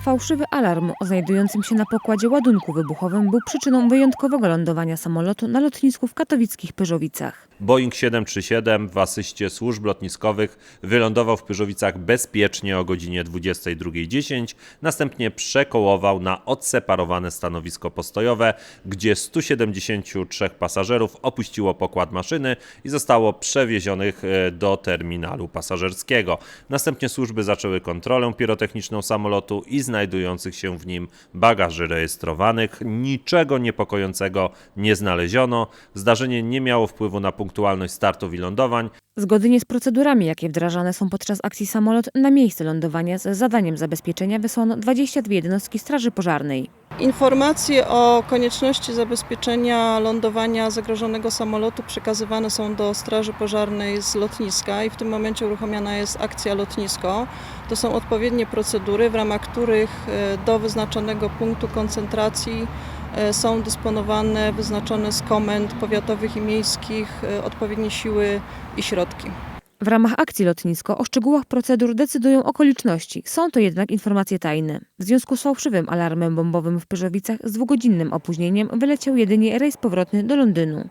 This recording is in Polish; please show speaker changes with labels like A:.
A: Fałszywy alarm o znajdującym się na pokładzie ładunku wybuchowym był przyczyną wyjątkowego lądowania samolotu na lotnisku w katowickich Pyrzowicach.
B: Boeing 737 w asyście służb lotniskowych wylądował w Pyrzowicach bezpiecznie o godzinie 22.10, następnie przekołował na odseparowane stanowisko postojowe, gdzie 173 pasażerów opuściło pokład maszyny i zostało przewiezionych e, do terminalu pasażerskiego. Następnie służby zaczęły kontrolę pirotechniczną samolotu i znajdujących się w nim bagaży rejestrowanych. Niczego niepokojącego nie znaleziono. Zdarzenie nie miało wpływu na punktualność startów i lądowań.
A: Zgodnie z procedurami, jakie wdrażane są podczas akcji samolot, na miejsce lądowania z zadaniem zabezpieczenia wysłano 22 jednostki Straży Pożarnej.
C: Informacje o konieczności zabezpieczenia lądowania zagrożonego samolotu przekazywane są do Straży Pożarnej z lotniska i w tym momencie uruchamiana jest akcja lotnisko. To są odpowiednie procedury, w ramach których e, do wyznaczonego punktu koncentracji e, są dysponowane, wyznaczone z komend powiatowych i miejskich e, odpowiednie siły i środki.
A: W ramach akcji lotnisko o szczegółach procedur decydują okoliczności. Są to jednak informacje tajne. W związku z fałszywym alarmem bombowym w Pyrzowicach z dwugodzinnym opóźnieniem wyleciał jedynie rejs powrotny do Londynu.